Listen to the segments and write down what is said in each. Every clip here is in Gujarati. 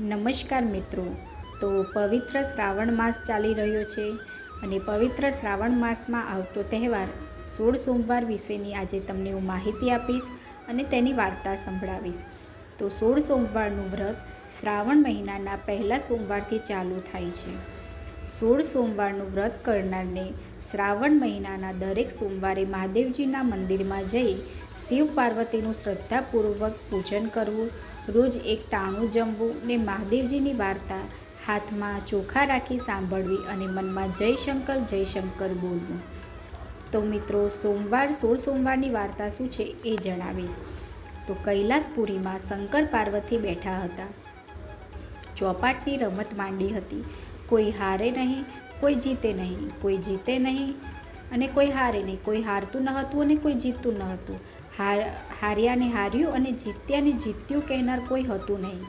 નમસ્કાર મિત્રો. તો પવિત્ર શ્રાવણ માસ ચાલી રહ્યો છે અને પવિત્ર શ્રાવણ માસમાં આવતો તહેવાર સોળ સોમવાર વિશેની આજે તમને હું માહિતી આપીશ અને તેની વાર્તા સંભળાવીશ. તો સોળ સોમવારનું વ્રત શ્રાવણ મહિનાના પહેલા સોમવારથી ચાલુ થાય છે. સોળ સોમવારનું વ્રત કરનારને શ્રાવણ મહિનાના દરેક સોમવારે મહાદેવજીના મંદિરમાં જઈ શિવ પાર્વતીનું શ્રદ્ધાપૂર્વક પૂજન કરવું રોજ એક ટાણું જમવું ને મહાદેવજીની વાર્તા હાથમાં ચોખા રાખી સાંભળવી અને મનમાં જય શંકર જય શંકર બોલવું. તો મિત્રો, સોમવાર, સોળ સોમવારની વાર્તા શું છે એ જણાવીશ. તો કૈલાસપુરીમાં શંકર પાર્વતી બેઠા હતા. ચોપાટની રમત માંડી હતી. કોઈ હારે નહીં, કોઈ જીતે નહીં, કોઈ જીતે નહીં અને કોઈ હારે નહીં. કોઈ હારતું ન હતું અને કોઈ જીતતું ન હતું હાર, હાર્યાને હાર્યું અને જીત્યાને જીત્યું કહેનાર કોઈ હતું નહીં.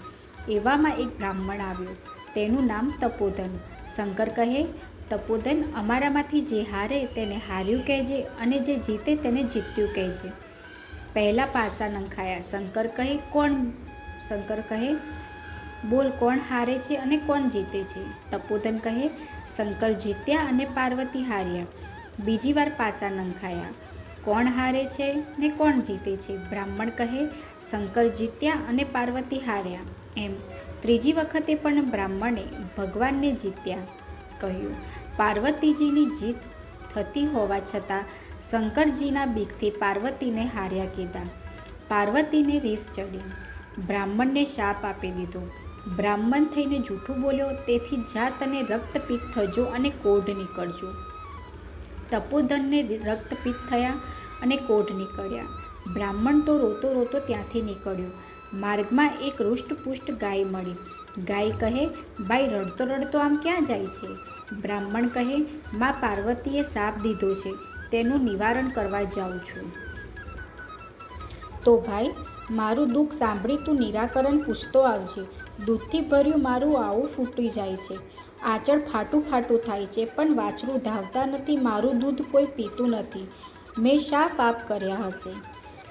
એવામાં એક બ્રાહ્મણ આવ્યો. તેનું નામ તપોધન. શંકર કહે, તપોધન અમારામાંથી જે હારે તેને હાર્યું કહેજે અને જે જીતે તેને જીત્યું કહેજે. પહેલાં પાસા નંખાયા. શંકર કહે, કોણ? શંકર કહે, બોલ કોણ હારે છે અને કોણ જીતે છે? તપોધન કહે, શંકર જીત્યા અને પાર્વતી હાર્યા. બીજી વાર પાસા નંખાયા. કોણ હારે છે ને કોણ જીતે છે? બ્રાહ્મણ કહે શંકર જીત્યા અને પાર્વતી હાર્યા. એમ. ત્રીજી વખતે પણ બ્રાહ્મણે ભગવાનને જીત્યા. કહ્યું, પાર્વતીજીની જીત થતી હોવા છતાં શંકરજીના બીકથી પાર્વતીને હાર્યા કીધા. પાર્વતીને રીસ ચડી બ્રાહ્મણને શાપ આપી દીધો. બ્રાહ્મણ થઈને જૂઠું બોલ્યો, તેથી જાત અને રક્તપિત્ત થજો અને કોઢ નીકળજો. તપોધનને રક્તપિત થયા અને કોઢ નીકળ્યા. બ્રાહ્મણ તો રોતો રોતો ત્યાંથી નીકળ્યો. માર્ગમાં એક રૂષ્ટપુષ્ટ ગાય મળી. ગાય કહે, ભાઈ, રડતો રડતો આમ ક્યાં જાય છે? બ્રાહ્મણ કહે, માં, પાર્વતીએ સાપ દીધો છે. તેનું નિવારણ કરવા જાઉં છું. તો ભાઈ, મારું દુઃખ સાંભળી તું નિરાકરણ પૂછતો આવજે. દૂધથી ભર્યું મારું આવું ફૂટી જાય છે. આંચળ ફાટું ફાટું થાય છે, પણ વાછરું ધાવતા નથી, મારું દૂધ કોઈ પીતું નથી. મેં શા પાપ કર્યા હશે?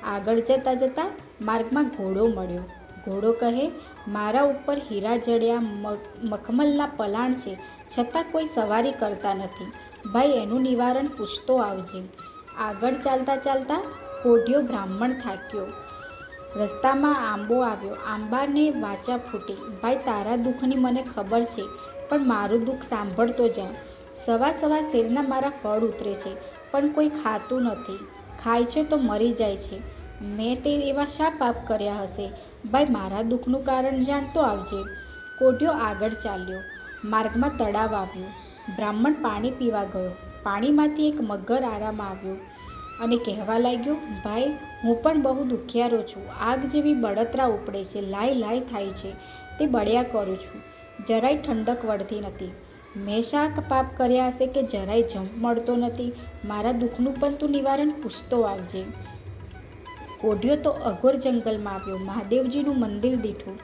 આગળ જતાં જતાં માર્ગમાં ઘોડો મળ્યો. ઘોડો કહે, મારા ઉપર હીરા જડ્યા મખમલના પલાણ છે, છતાં કોઈ સવારી કરતા નથી. ભાઈ, એનું નિવારણ પૂછતો આવજે. આગળ ચાલતા ચાલતા કોઢિયો બ્રાહ્મણ થાક્યો. રસ્તામાં આંબો આવ્યો. આંબાને વાચા ફૂટી. ભાઈ, તારા દુઃખની મને ખબર છે. પણ મારું દુઃખ સાંભળતો જા સવા સવા શેરના મારા ફળ ઉતરે છે, પણ કોઈ ખાતું નથી. ખાય છે તો મરી જાય છે. મેં તે એવા શા પાપ કર્યા હશે? ભાઈ, મારા દુઃખનું કારણ જાણતો આવજે. કોઢિયો આગળ ચાલ્યો. માર્ગમાં તળાવ આવ્યો. બ્રાહ્મણ પાણી પીવા ગયો. પાણીમાંથી એક મગર આરામ આવ્યો અને કહેવા લાગ્યો, ભાઈ, હું પણ બહુ દુખિયારો છું. આગ જેવી બળતરા ઉપડે છે. લાય લાય થાય છે. તે બળ્યા કરું છું. જરાય ઠંડક વળતી નથી. મેં શાક પાપ કર્યા હશે કે જરાય જંપ મળતો નથી. મારા દુઃખનું પણ તું નિવારણ પૂછતો આવજે. કોઢિયો તો અઘોર જંગલમાં આવ્યો. મહાદેવજીનું મંદિર દીઠું.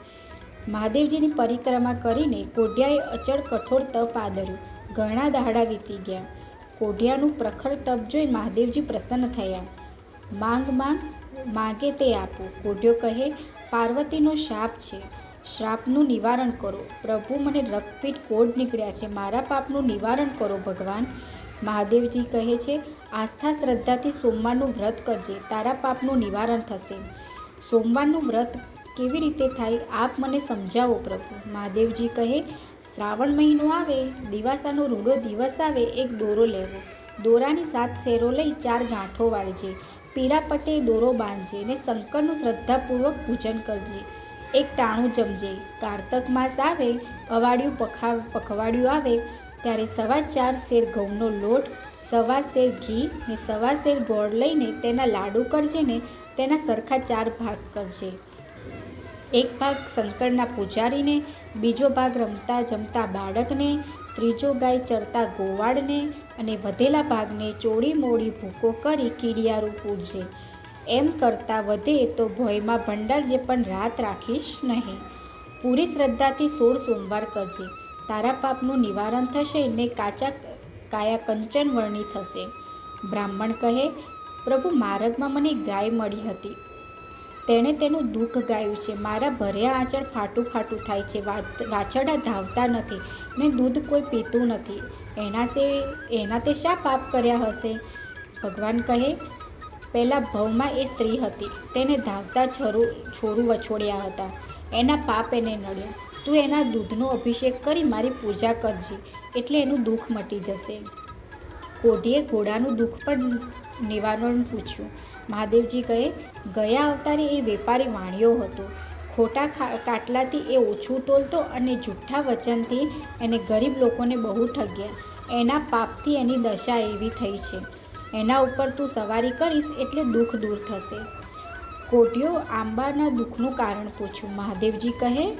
મહાદેવજીની પરિક્રમા કરીને કોઢિયાએ અચળ કઠોર તપ આદર્યું. ઘણા દાડા વીતી ગયા. કોઢિયાનું પ્રખર તપ જોઈ મહાદેવજી પ્રસન્ન થયા. માંગ માંગ, માગે તે આપો. કોઢિયો કહે, પાર્વતીનો શાપ છે. શ્રાપનું નિવારણ કરો. પ્રભુ મને રક્તપીઠ કોઢ નીકળ્યા છે. મારા પાપનું નિવારણ કરો ભગવાન. મહાદેવજી કહે છે, આસ્થા શ્રદ્ધાથી સોમવારનું વ્રત કરજે. તારા પાપનું નિવારણ થશે. સોમવારનું વ્રત કેવી રીતે થાય, આપ મને સમજાવો પ્રભુ. મહાદેવજી કહે, શ્રાવણ મહિનો આવે, દિવાસાનો રૂડો દિવસ આવે, એક દોરો લેવો. દોરાની સાત શેરો લઈ ચાર ગાંઠો વાળજે. પીરા પટે દોરો બાંધજે ને શંકરનું શ્રદ્ધાપૂર્વક પૂજન કરજે. એક ટાણું જમજે. કારતક માસ આવે, અવાડિયું પખા, પખવાડિયું આવે, ત્યારે સવા ચાર શેર ઘઉંનો લોટ, સવા શેર ઘી ને સવા શેર ગોળ લઈને તેના લાડુ કરજે ને તેના સરખા ચાર ભાગ કરજે. એક ભાગ શંકરના પૂજારીને, બીજો ભાગ રમતા જમતા બાળકને, ત્રીજો ગાય ચરતા ગોવાળને અને વધેલા ભાગને ચોળી મોડી ભૂકો કરી કીડિયારું પૂજે. એમ કરતાં વધે તો ભોયમાં ભંડાર જે પણ રાત રાખીશ નહીં. પૂરી શ્રદ્ધાથી સોળ સોમવાર કરજે તારા પાપનું નિવારણ થશે ને કાચા કાયા કંચન વર્ણી થશે. બ્રાહ્મણ કહે, પ્રભુ, માર્ગમાં મને ગાય મળી હતી. તેણે તેનું દુઃખ ગાયું છે. મારા ભર્યા આંચળ ફાટું ફાટું થાય છે. વાછરડા ધાવતા નથી ને દૂધ કોઈ પીતું નથી. એના તે એના તે શા પાપ કર્યા હશે? ભગવાન કહે પહેલાં ભવમાં એ સ્ત્રી હતી. તેને ધાવતા છરું છોરું વછોડ્યા હતા. એના પાપ એને નડ્યા. તું એના દૂધનો અભિષેક કરી મારી પૂજા કરજે, એટલે એનું દુઃખ મટી જશે. કોઢીએ ઘોડાનું દુઃખ પણ નિવારણ પૂછ્યું. મહાદેવજી કહે, ગયા અવતારે એ વેપારી વાણિયો હતો. ખોટા કાટલાથી એ ઓછું તોલતો અને જૂઠા વચનથી એને ગરીબ લોકોને બહુ ઠગ્યા. એના પાપથી એની દશા એવી થઈ છે. એના ઉપર તું સવારી કરીશ એટલે દુઃખ દૂર થશે. કોઢિયો આંબાના દુઃખનું કારણ પૂછ્યું. મહાદેવજી કહે,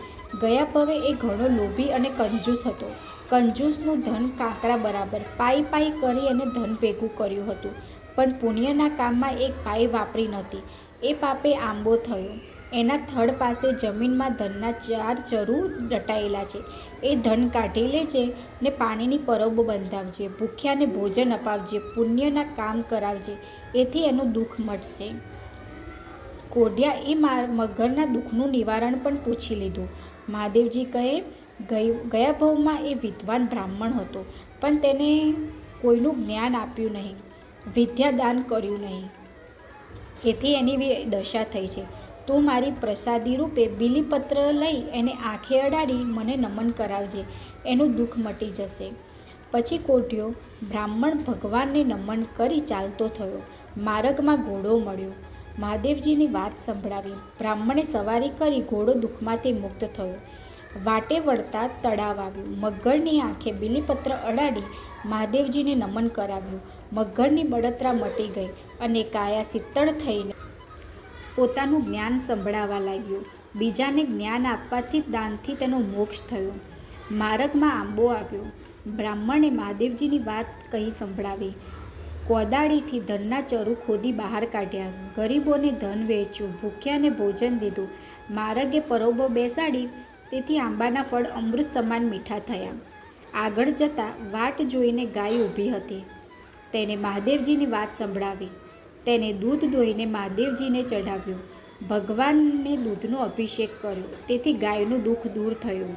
ગયા પવે એ ઘણો લોભી અને કંજૂસ હતો. કંજૂસનું ધન કાંકરા બરાબર પાઈ પાઈ કરી અને ધન ભેગું કર્યું હતું. પણ પુણ્યના કામમાં એક પાઈ વાપરી નહોતી. એ પાપે આંબો થયો. એના થડ પાસે જમીનમાં ધનના ચાર ચરુ દટાયેલા છે. એ ધન કાઢી લેજે ને પાણીની પરબો બંધાવજે, ભૂખ્યાને ભોજન અપાવજે, પુણ્યના કામ કરાવજે, એથી એનું દુઃખ મટશે. કોઢિયા એ મગરના દુઃખનું નિવારણ પણ પૂછી લીધું. મહાદેવજી કહે ગયા ભવમાં એ વિદ્વાન બ્રાહ્મણ હતો, પણ તેને કોઈનું જ્ઞાન આપ્યું નહીં, વિદ્યાદાન કર્યું નહીં. એથી એની દશા થઈ છે. તું મારી પ્રસાદી રૂપે બીલીપત્ર લઈ એને આંખે અડાડી મને નમન કરાવજે, એનું દુઃખ મટી જશે. પછી કોઢિયો બ્રાહ્મણ ભગવાનને નમન કરી ચાલતો થયો, માર્ગમાં ઘોડો મળ્યો. મહાદેવજીની વાત સંભળાવી બ્રાહ્મણે સવારી કરી ઘોડો દુઃખમાંથી મુક્ત થયો. વાટે વળતા તળાવ આવ્યું. મગરની આંખે બીલીપત્ર અડાડી મહાદેવજીને નમન કરાવ્યું. મગરની બળતરા મટી ગઈ અને કાયા શીતળ થઈને પોતાનું જ્ઞાન સંભળાવા લાગ્યું. બીજાને જ્ઞાન આપવાથી દાનથી તેનો મોક્ષ થયો. માર્ગમાં આંબો આવ્યો. બ્રાહ્મણે મહાદેવજીની વાત કહી સંભળાવી. કોદાળીથી ધનના ચરુ ખોદી બહાર કાઢ્યા. ગરીબોને ધન વેચ્યું. ભૂખ્યાને ભોજન દીધું. માર્ગે પરોબો બેસાડી તેથી આંબાના ફળ અમૃત સમાન મીઠા થયા. આગળ જતાં વાટ જોઈને ગાય ઊભી હતી. તેને મહાદેવજીની વાત સંભળાવી. તેને દૂધ દોઈને મહાદેવજીને ચઢાવ્યું. ભગવાનને દૂધનો અભિષેક કર્યો. તેથી ગાયનું દુઃખ દૂર થયું.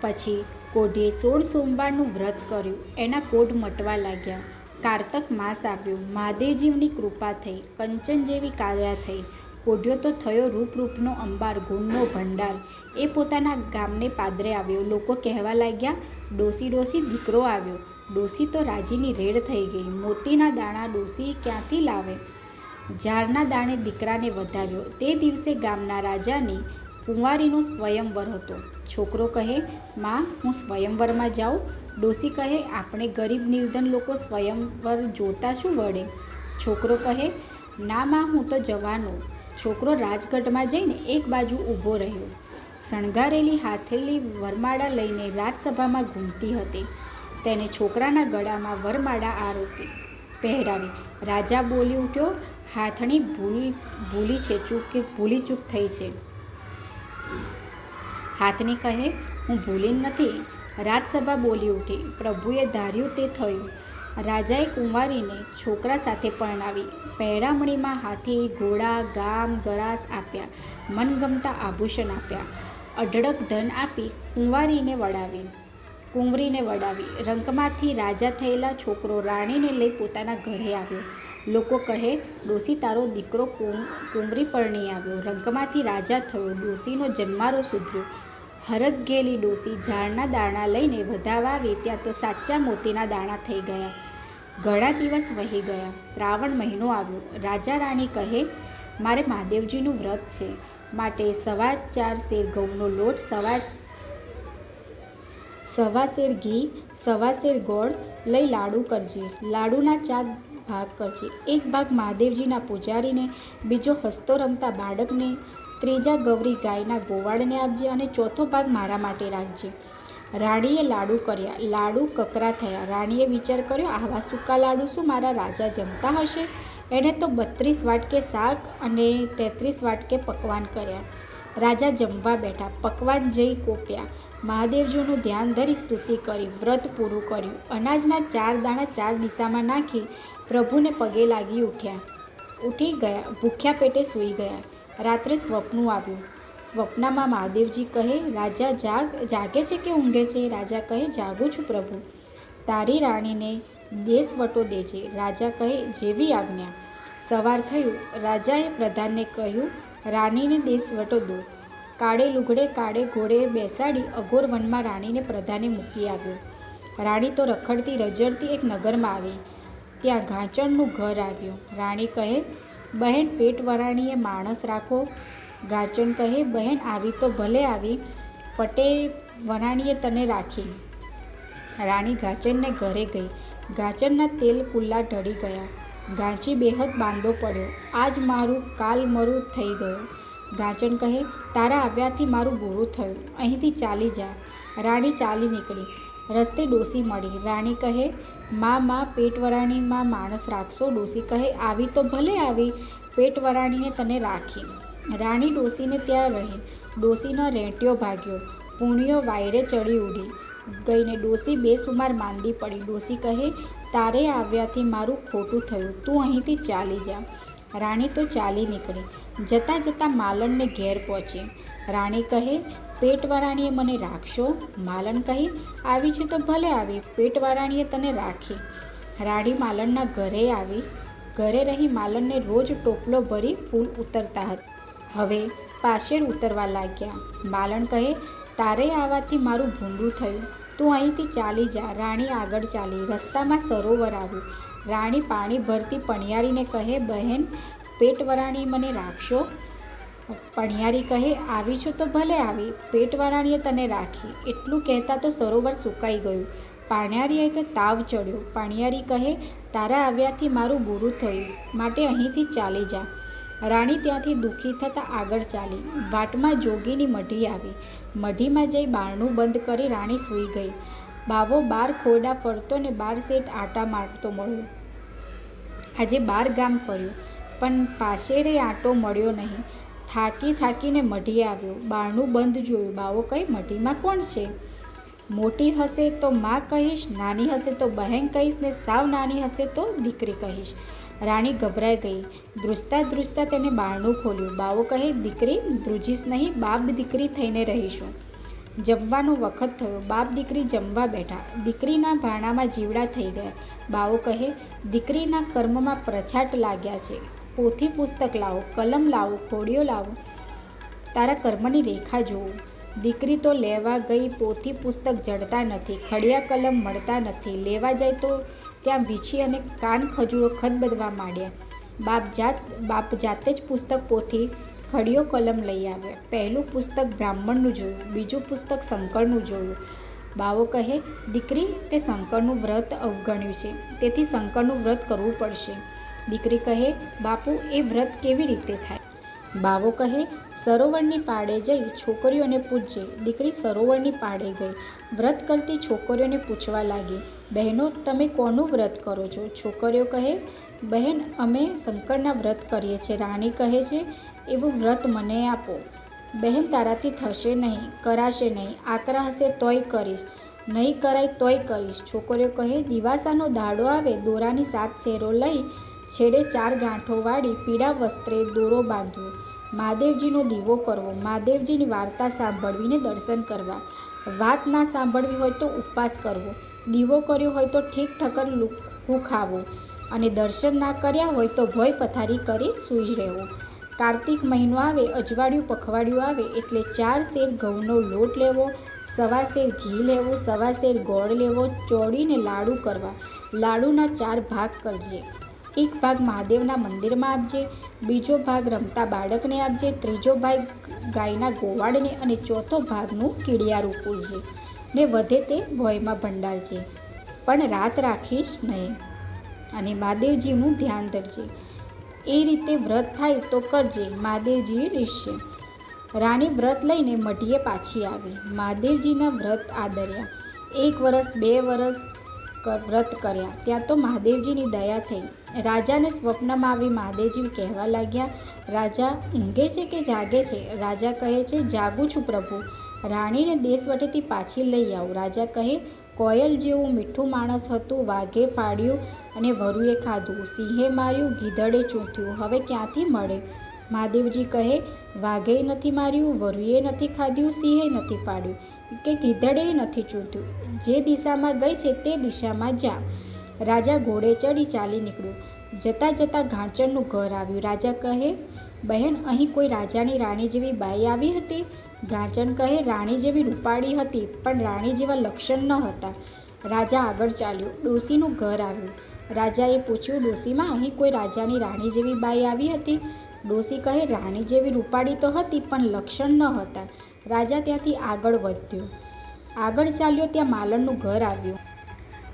પછી કોઢીએ સોળ સોમવારનું વ્રત કર્યું. એના કોઢ મટવા લાગ્યા. કારતક માસ આવ્યો. મહાદેવજીની કૃપા થઈ. કંચન જેવી કાયા થઈ. કોઢ્યો તો થયો રૂપરૂપનો અંબાર, ગુણનો ભંડાર. એ પોતાના ગામને પાદરે આવ્યો. લોકો કહેવા લાગ્યા, ડોસી ડોસી દીકરો આવ્યો. ડોસી તો રાજીની રેડ થઈ ગઈ. મોતીના દાણા ડોસી ક્યાંથી લાવે? ઝાડના દાણે દીકરાને વધાવ્યો તે દિવસે ગામના રાજાની કુંવારીનો સ્વયંવર હતો. છોકરો કહે, માં, હું સ્વયંવરમાં જાઉં. ડોસી કહે, આપણે ગરીબ નિર્ધન લોકો સ્વયંવર જોતા શું વળે? છોકરો કહે, ના, માં, હું તો જવાનો. છોકરો રાજગઢમાં જઈને એક બાજુ ઊભો રહ્યો. શણગારેલી હાથેલી વરમાળા લઈને રાજસભામાં ઘૂમતી હતી. તેને છોકરાના ગળામાં વરમાળા આરોપી પહેરાવી રાજા બોલી ઉઠ્યો હાથણી ભૂલ, ભૂલી છે ચૂક કે ભૂલી ચૂક થઈ છે. હાથની કહે, હું ભૂલી નથી. રાજસભા બોલી ઉઠી, પ્રભુએ ધાર્યું તે થયું. રાજાએ કુંવારીને છોકરા સાથે પરણાવી, પહેરામણીમાં હાથી, ઘોડા, ગામ, ગરાસ આપ્યા, મનગમતા આભૂષણ આપ્યા, અઢળક ધન આપી કુંવારીને વડાવી કુંવરીને વડાવી. રંકમાંથી રાજા થયેલા છોકરો રાણીને લઈ પોતાના ઘરે આવ્યો. લોકો કહે, ડોસી, તારો દીકરો કુંવરી પર પરણી આવ્યો. રંકમાંથી રાજા થયો. ડોસીનો જન્મારો સુધર્યો. હરક ગયેલી ડોસી ઝાડના દાણા લઈને વધાવા આવી ત્યાં તો સાચા મોતીના દાણા થઈ ગયા. ઘણા દિવસ વહી ગયા. શ્રાવણ મહિનો આવ્યો. રાજા રાણી કહે, મારે મહાદેવજીનું વ્રત છે. માટે સવા ચાર શેર ઘઉંનો લોટ, સવા સવા શેર ઘી સવા શેર ગોળ લઈ લાડુ કરજે. લાડુના ચાર ભાગ કરજે. એક ભાગ મહાદેવજીના પૂજારીને, બીજો હસતો રમતા બાળકને, ત્રીજા ગૌરી ગાયના ગોવાળને આપજે અને ચોથો ભાગ મારા માટે રાખજે. રાણીએ લાડુ કર્યા. લાડુ કકરા થયા. રાણીએ વિચાર કર્યો, આવા સૂકા લાડુ શું મારા રાજા જમતા હશે? એણે તો બત્રીસ વાટકે શાક અને તેત્રીસ વાટકે પકવાન કર્યા. રાજા જમવા બેઠા. પકવાન જઈ કોપ્યા. મહાદેવજીનું ધ્યાન ધરી સ્તુતિ કરી, વ્રત પૂરું કર્યું. અનાજના ચાર દાણા ચાર દિશામાં નાખી પ્રભુને પગે લાગી ઉઠ્યા. ઉઠી ગયા. ભૂખ્યા પેટે સૂઈ ગયા. રાત્રે સ્વપ્નું આવ્યું. સ્વપ્નમાં મહાદેવજી કહે, રાજા જાગ, જાગે છે કે ઊંઘે છે? રાજા કહે, જાગું છું પ્રભુ. તારી રાણીને દેશવટો દેજે. રાજા કહે, જેવી આજ્ઞા. સવાર થયું. રાજાએ પ્રધાનને કહ્યું રાણીને દેશવટો દો. કાળે લુગડે કાળે ઘોડે બેસાડી અઘોર વનમાં રાણીને પ્રધાને મૂકી આવ્યો. રાણી તો રખડતી રજડતી એક નગરમાં આવી. ત્યાં ઘાંચણનું ઘર આવ્યું. રાણી કહે, બહેન પેટ વરાણીએ માણસ રાખો. ગાચણ કહે, બહેન, આવી તો ભલે આવી, પટે વરાણીએ તને રાખી. રાણી ગાચણને ઘરે ગઈ. ગાચણના તેલ કુલ્લા ઢળી ગયા. ગાંચી બેહદ બાંધો પડ્યો. આજ મારું કાલ મરું થઈ ગયું. ગાંચણ કહે, તારા આવ્યાથી મારું બુરું થયું. અહીંથી ચાલી જા. રાણી ચાલી નીકળી. રસ્તે ડોસી મળી. રાણી કહે, માં માં, પેટવરાણીમાં માણસ રાખશો? ડોસી કહે, આવી તો ભલે આવી. પેટવરાણીને તને રાખી રાણી ડોસીને ત્યાં રહી. ડોસીનો રેંટિયો ભાગ્યો. પૂણ્યો વાયરે ચડી ઉડી ગઈને ડોસી બેસુમાર માંદી પડી. ડોસી કહે તારે આવ્યાથી મારું ખોટું થયું. તું અહીંથી ચાલી જા. રાણી તો ચાલી નીકળી. જતાં જતાં માલણને ઘેર પહોંચી. રાણી કહે, પેટવારાણીએ મને રાખશો? માલણ કહી, આવી છે તો ભલે આવી. પેટવારાણીએ તને રાખી. રાણી માલણના ઘરે આવી. ઘરે રહી માલણને રોજ ટોપલો ભરી ફૂલ ઉતરતા હતા. હવે પાછળ ઉતરવા લાગ્યા. માલણ કહે, તારે આવવાથી મારું ભૂંડું થયું. તું અહીંથી ચાલી જા. રાણી આગળ ચાલી. રસ્તામાં સરોવર આવ્યું. રાણી પાણી ભરતી પણિયારીને કહે, બહેન, પેટવરાણી મને રાખશો? પણિયારી કહે, આવી છો તો ભલે આવી. પેટવરાણીએ તને રાખી. એટલું કહેતા તો સરોવર સુકાઈ ગયું. પાણિયારીએ તો તાવ ચડ્યો. પાણિયારી કહે, તારા આવ્યાથી મારું બુરું થયું. માટે અહીંથી ચાલી જા. રાણી ત્યાંથી દુઃખી થતાં આગળ ચાલી. વાટમાં જોગીની મઢી આવી. મઢીમાં જઈ બારણું બંધ કરી રાણી સૂઈ ગઈ. બાવો બાર ખોરડા ફરતો ને બાર સેટ આટા મારતો મળ્યો. આજે બાર ગામ ફર્યો, પણ પાશેરે આટો મળ્યો નહીં. થાકી થાકીને મઢી આવ્યો. બારણું બંધ જોયું. બાવો કહી, મઢીમાં કોણ છે? મોટી હશે તો માં કહીશ, નાની હશે તો બહેન કહીશ ને સાવ નાની હશે તો દીકરી કહીશ. રાણી ગભરાઈ ગઈ. ધ્રુજતા ધ્રુજતા તેને બારણું ખોલ્યું. બાવો કહે, દીકરી ધ્રુજીશ નહીં, બાપ દીકરી થઈને રહીશું. જમવાનો વખત થયો. બાપ દીકરી જમવા બેઠા. દીકરીના ભાણામાં જીવડા થઈ ગયા. બાવો કહે, દીકરીના કર્મમાં પ્રછાટ લાગ્યા છે. પોથી પુસ્તક લાવો, કલમ લાવો ખોડિયો લાવો. તારા કર્મની રેખા જોવો. દીકરી તો લેવા ગઈ પોથી પુસ્તક જડતા નથી, ખડિયા કલમ મળતા નથી, લેવા જાય તો ત્યાં વીછી અને કાન ખજૂરો ખદબદવા માંડ્યા. બાપ જાત, બાપ જાતે જ પુસ્તક પોથી ખડિયો કલમ લઈ આવ્યા પહેલું પુસ્તક બ્રાહ્મણનું જોયું, બીજું પુસ્તક શંકરનું જોયું. બાવો કહે, દીકરી, તે શંકરનું વ્રત અવગણ્યું છે, તેથી શંકરનું વ્રત કરવું પડશે. દીકરી કહે, બાપુ, એ વ્રત કેવી રીતે થાય? બાવો કહે સરોવરની પાડે જઈ છોકરીઓને પૂછજે દીકરી સરોવરની પાડે ગઈ. વ્રત કરતી છોકરીઓને પૂછવા લાગી, બહેનો, તમે કોનું વ્રત કરો છો? છોકરીઓ કહે, બહેન, અમે શંકરના વ્રત કરીએ છીએ. રાણી કહે છે, એવું વ્રત મને આપો. બહેન, તારાથી થશે નહીં, કરાશે નહીં. આકરા હશે તોય કરીશ. નહીં કરાય તોય કરીશ. છોકરીઓ કહે, દિવાસાનો દાડો આવે, દોરાની સાત શેરો લઈ, છેડે ચાર ગાંઠો વાળી પીળા વસ્ત્રે દોરો બાંધવો મહાદેવજીનો દીવો કરવો, મહાદેવજીની વાર્તા સાંભળવીને દર્શન કરવા. વાત ના સાંભળવી હોય તો ઉપવાસ કરવો. દીવો કર્યો હોય તો ઠીક ઠકર લુખું ખાવું અને દર્શન ના કર્યા હોય તો ભય પથારી કરી સૂઈ રહેવું. કાર્તિક મહિનો આવે, અજવાળિયું પખવાડિયું આવે, એટલે ચાર શેર ઘઉંનો લોટ લેવો, સવા શેર ઘી લેવું, સવા શેર ગોળ લેવો, ચોળીને લાડુ કરવા. લાડુના ચાર ભાગ કરજે. એક ભાગ મહાદેવના મંદિરમાં આપજે, બીજો ભાગ રમતા બાળકને આપજે, ત્રીજો ભાગ ગાયના ગોવાળને અને ચોથો ભાગનું કીડિયારું પૂરજે ને વધે તે ભોયમાં ભંડારજે. પણ રાત રાખીશ નહીં અને મહાદેવજીનું ધ્યાન ધરજે. એ રીતે વ્રત થાય તો કરજે મહાદેવજી રીસશે રાણી વ્રત લઈને મઢીએ પાછી આવી. મહાદેવજીના વ્રત આદર્યા. એક વરસ, બે વરસ વ્રત કર્યા. ત્યાં તો મહાદેવજીની દયા થઈ. રાજાને સ્વપ્નમાં આવી મહાદેવજી કહેવા લાગ્યા, રાજા, ઊંઘે છે કે જાગે છે? રાજા કહે છે, જાગું છું પ્રભુ. રાણીને દેશવટેથી પાછી લઈ આવો. રાજા કહે, કોયલ જેવું મીઠું માણસ હતું, વાઘે પાડ્યું અને વરુએ ખાધું. સિંહે માર્યું, ગીધડે ચૂંટ્યું હવે ક્યાંથી મળે? મહાદેવજી કહે, વાઘે નથી માર્યું, વરુએ નથી ખાધ્યું, સિંહે નથી પાડ્યું કે ગીધડે નથી ચૂંટ્યું જે દિશામાં ગઈ છે તે દિશામાં જા. રાજા ઘોડે ચડી ચાલી નીકળ્યો. જતાં જતાં ઘાંચરનું ઘર આવ્યું. રાજા કહે, બહેન, અહીં કોઈ રાજાની રાણી જેવી બાઈ આવી હતી? ઘાંચન કહે, રાણી જેવી રૂપાળી હતી, પણ રાણી જેવા લક્ષણ ન હતા. રાજા આગળ ચાલ્યો. ડોસીનું ઘર આવ્યું. રાજાએ પૂછ્યું, ડોસીમાં અહીં કોઈ રાજાની રાણી જેવી બાઈ આવી હતી? ડોસી કહે, રાણી જેવી રૂપાળી તો હતી, પણ લક્ષણ ન હતા. રાજા ત્યાંથી આગળ વધ્યો. આગળ ચાલ્યો ત્યાં માલણનું ઘર આવ્યું.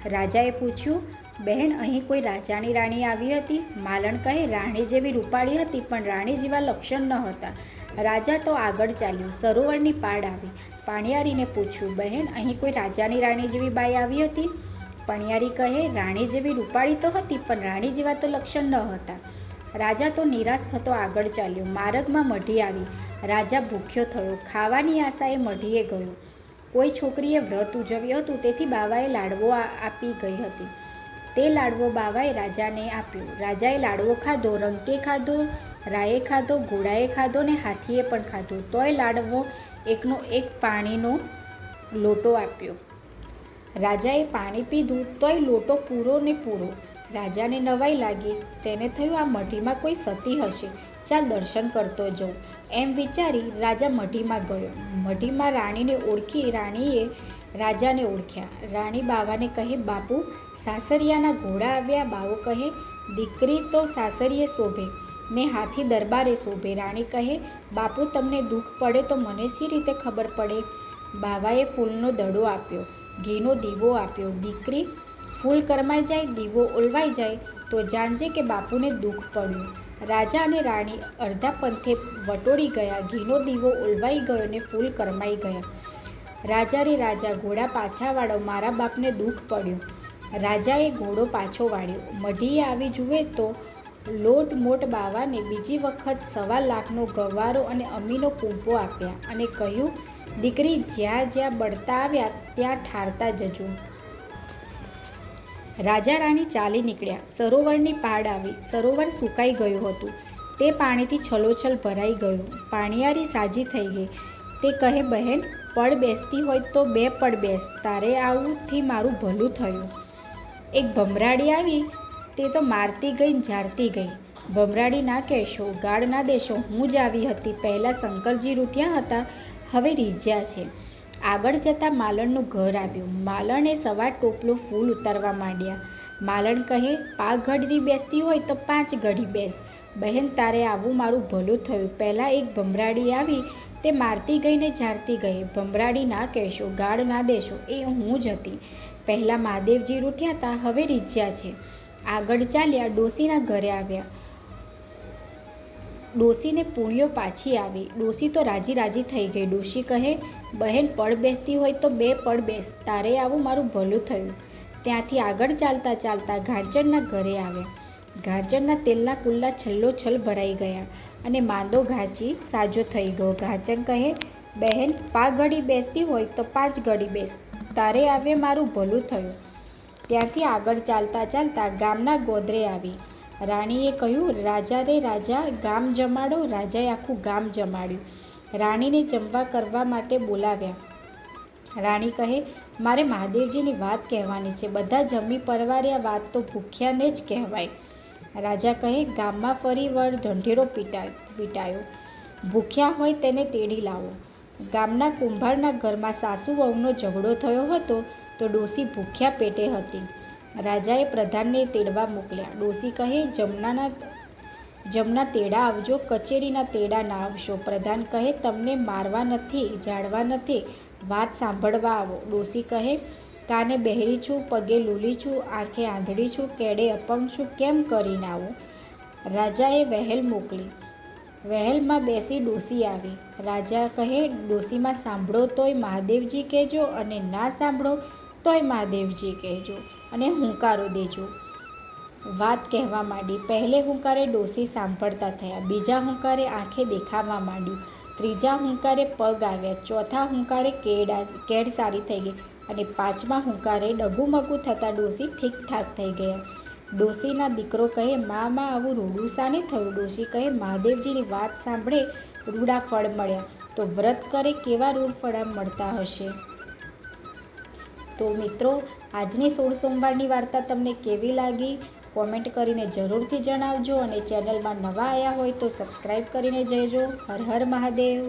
રાજાએ પૂછ્યું, બહેન, અહીં કોઈ રાજાની રાણી આવી હતી માલણ કહે, રાણી જેવી રૂપાળી હતી, પણ રાણી જેવા લક્ષણ ન હતા રાજા તો આગળ ચાલ્યું, સરોવરની પાડ આવી. પાણિયારીને પૂછ્યું, બહેન, અહીં કોઈ રાજાની રાણી જેવી બાઈ આવી હતી પણિયારી કહે, રાણી જેવી રૂપાળી તો હતી, પણ રાણી જેવા તો લક્ષણ ન હતા. રાજા તો નિરાશ થતો આગળ ચાલ્યો. માર્ગમાં મઢી આવી. રાજા ભૂખ્યો થયો. ખાવાની આશાએ મઢીએ ગયો. કોઈ છોકરીએ વ્રત ઉજવ્યું હતું, તેથી બાવાએ લાડવો આપી ગઈ હતી. તે લાડવો બાવાએ રાજાને આપ્યો. રાજાએ લાડવો ખાધો, રંકે ખાધો, રાયે ખાધો, ઘોડાએ ખાધો ને હાથીએ પણ ખાધો. તોય લાડવો એકનો એક પાણીનો લોટો આપ્યો. રાજાએ પાણી પીધું, તોય લોટો પૂરો ને પૂરો. રાજાને નવાઈ લાગી. તેને થયું આ મઢીમાં કોઈ સતી હશે. ચાલ દર્શન કરતો જઉં. એમ વિચારી રાજા મઢીમાં ગયો. મઢીમાં રાણીને ઓળખી રાણીએ રાજાને ઓળખ્યા. રાણી બાવાને કહે, બાપુ, સાસરિયાના ઘોડા આવ્યા. બાવો કહે, દીકરી તો સાસરીએ શોભે. ને હાથી દરબારે શોભે. રાણી કહે, બાપુ, તમને દુઃખ પડે તો મને શી રીતે ખબર પડે? બાવાએ ફૂલનો દડો આપ્યો, ઘીનો દીવો આપ્યો. દીકરી ફૂલ કરમાઈ જાય, દીવો ઓલવાઈ જાય, તો જાણજે કે બાપુને દુઃખ પડ્યું. રાજા અને રાણી અડધા પંથે વટોળી ગયા, ઘીનો દીવો ઓલવાઈ ગયો ને ફૂલ કરમાઈ ગયા. રાજા રે રાજા, ઘોડા પાછા વાળો મારા બાપને દુઃખ પડ્યું. રાજાએ ઘોડો પાછો વાળ્યો. મઢીએ આવી જુએ તો લોટ મોટ બાવાને બીજી વખત સવા લાખનો ગવારો અને અમીનો કૂંપો આપ્યા અને કહ્યું, દીકરી, જ્યાં જ્યાં બળતા આવ્યા, ત્યાં ઠારતા જજો. રાજા રાણી ચાલી નીકળ્યા. સરોવરની પાડ આવી. સરોવર સુકાઈ ગયું હતું. તે પાણીથી છલોછલ ભરાઈ ગયું. પાણીયારી સાજી થઈ ગઈ. તે કહે, બહેન પડ બેસતી હોય તો બે પડ બેસ. તારે આવુંથી મારું ભલું થયું. એક ભમરાડી આવી. તે તો મારતી ગઈ ને ઝારતી ગઈ. ભમરાડી, ના કહેશો, ગાળ ના દેશો. હું જ આવી હતી. પહેલાં શંકરજી રૂઠ્યા હતા. હવે રીઝ્યા છે. આગળ જતાં માલણનું ઘર આવ્યું. માલણે સવાર ટોપલું ફૂલ ઉતારવા માંડ્યા. માલણ કહે પાંચ ઘડી બેસતી હોય તો પાંચ ઘડી બેસ. બહેન, તારે આવું મારું ભલું થયું. પહેલાં એક ભમરાડી આવી, તે મારતી ગઈ ને ઝારતી ગઈ. ભમરાડી, ના કહેશો, ગાળ ના દેશો, એ હું જ હતી. પહેલાં મહાદેવજી રૂઠ્યા હતા હવે રીઝ્યા છે. આગળ ચાલ્યા ડોસીના ઘરે આવ્યા. ડોસીને પૂણ્યો પાછી આવી. ડોશી તો રાજી રાજી થઈ ગઈ. ડોશી કહે, બહેન પડ બેસતી હોય તો બે પડ બેસ. તારે આવું મારું ભલું થયું. ત્યાંથી આગળ ચાલતા ચાલતા ઘાંચરના ઘરે આવ્યા. ઘાંચરના તેલના કુલ્લા છલ્લો છલ ભરાઈ ગયા અને માંદો ઘાંચી સાજો થઈ ગયો. ઘાંચન કહે, બહેન પાંચ ઘડી બેસતી હોય તો પાંચ ઘડી બેસ. તારે આવે મારું ભલું થયું. ત્યાંથી આગળ ચાલતા ચાલતા ગામના ગોદરે આવી. રાણીએ કહ્યું, રાજા રે રાજા, ગામ જમાડો. રાજાએ આખું ગામ જમાડ્યું. રાણીને જમવા કરવા માટે બોલાવ્યા. રાણી કહે, મારે મહાદેવજીની વાત કહેવાની છે. બધા જમી પરવાર્યા વાત તો ભૂખ્યાને જ કહેવાય. રાજા કહે, ગામમાં ફરી વળ ઢંઢેરો પીટા પીટાયો. ભૂખ્યા હોય તેને તેડી લાવો. ગામના કુંભારના ઘરમાં સાસુ વહુનો ઝઘડો થયો હતો તો ડોસી ભૂખ્યા પેટે હતી. રાજાએ પ્રધાનને તેડવા મોકલ્યા. ડોસી કહે, જમનાના, જમના તેડા આવજો, કચેરીના તેડા ના આવશો. પ્રધાન કહે, તમને મારવા નથી જાળવા નથી, વાત સાંભળવા આવો. ડોસી કહે કાને બહેરી છું, પગે લૂલી છું, આંખે આંધળી છું, કેડે અપંગ છું, કેમ કરીને આવું? રાજાએ વહેલ મોકલી. વહેલમાં બેસી ડોસી આવી. રાજા કહે, ડોસીમાં સાંભળો તોય મહાદેવજી કહેજો અને ના સાંભળો તોય મહાદેવજી કહેજો. અને હુંકારો દેજો. વાત કહેવા માંડી. પહેલે હુંકારે ડોસી સાંભળતા થયા. બીજા હુંકારે આંખે દેખાવા માંડ્યું ત્રીજા હુંકારે પગ આવ્યા. ચોથા હુંકારે કેડા કેડ સારી થઈ ગઈ અને પાંચમા હુંકારે ડગુમગુ થતાં ડોસી ઠીકઠાક થઈ ગયા. ડોસીના દીકરો કહે મામાં આવું રૂડું સાને થયું? ડોસી કહે, મહાદેવજીની વાત સાંભળે રૂડા ફળ મળ્યા. તો વ્રત કરે કેવા રૂડ ફળ મળતા હશે? તો મિત્રો, આજની સોળ સોમવારની વાર્તા તમને કેવી લાગી? કોમેન્ટ કરીને જરૂરથી જણાવજો અને ચેનલમાં નવા આવ્યા હોય તો સબસ્ક્રાઈબ કરીને જજો. હર હર મહાદેવ.